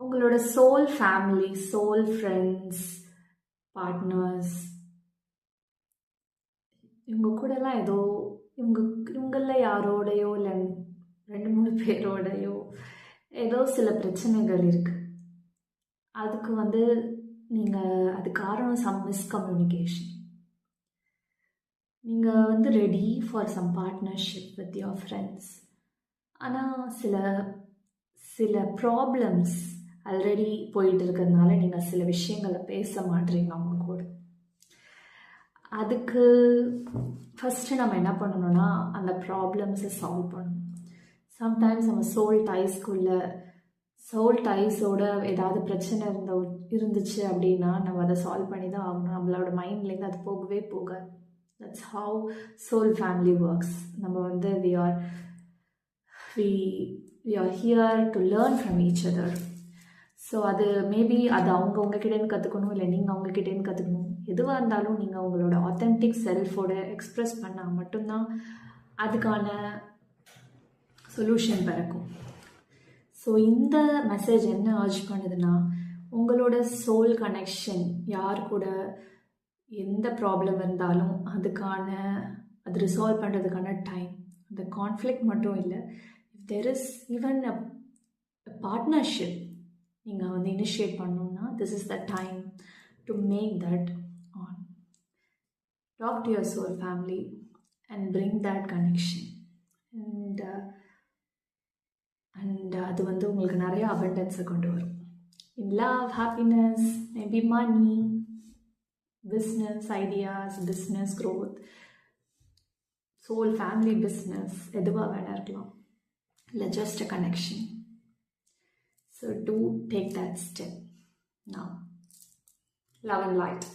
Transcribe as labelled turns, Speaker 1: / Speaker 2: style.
Speaker 1: உங்களோட soul family soul friends partners இவங்க கூடலாம் ஏதோ இவங்க இவங்களில் யாரோடையோ இல்லை ரெண்டு மூணு பேரோடையோ ஏதோ சில பிரச்சனைகள் இருக்குது அதுக்கு வந்து நீங்கள் அது காரணம் சம் மிஸ்கம்யூனிகேஷன் நீங்கள் வந்து ready for some partnership with your friends ஆனால் சில சில ப்ராப்ளம்ஸ் ஆல்ரெடி போயிட்டு இருக்கிறதுனால நீங்கள் சில விஷயங்களை பேச மாட்டீங்க அவங்க கூட. அதுக்கு ஃபஸ்ட்டு நம்ம என்ன பண்ணணும்னா அந்த ப்ராப்ளம்ஸை சால்வ் பண்ணணும். சம்டைம்ஸ் நம்ம சோல் டைஸ்க்குள்ள சோல் டைஸோட ஏதாவது பிரச்சனை இருந்த இருந்துச்சு அப்படின்னா நம்ம அதை சால்வ் பண்ணி தான் ஆகணும். நம்மளோட மைண்ட்லேருந்து அது போகவே போகாது. That's how soul family works நம்ம வந்து we are we we are here to learn from each other so அது மேபி அது அவங்க உங்ககிட்டேருந்து கற்றுக்கணும் இல்லை நீங்கள் அவங்கக்கிட்டேருந்து கற்றுக்கணும் எதுவாக இருந்தாலும் நீங்கள் உங்களோட ஆத்தென்டிக் செல்ஃபோட எக்ஸ்ப்ரெஸ் பண்ணால் மட்டும்தான் அதுக்கான சொல்யூஷன் பிறக்கும். ஸோ இந்த மெசேஜ் என்ன ஆர்ஜ் பண்ணுதுன்னா உங்களோட சோல் கனெக்ஷன் யார் கூட எந்த ப்ராப்ளம் இருந்தாலும் அதுக்கான அது ரிசால்வ் பண்ணுறதுக்கான டைம் அந்த கான்ஃப்ளிக் மட்டும் இல்லை there is even a partnership நீங்கள் வந்து இனிஷியேட் பண்ணணுன்னா this is the time to make that on talk to your soul family and bring that connection and and அது வந்து உங்களுக்கு நிறைய அபண்டன்ஸை கொண்டு வரும் in love happiness maybe money business ideas business growth soul family business எதுவாக வேணா இருக்கலாம் இல்லை just a connection so do take that step now. Love and light.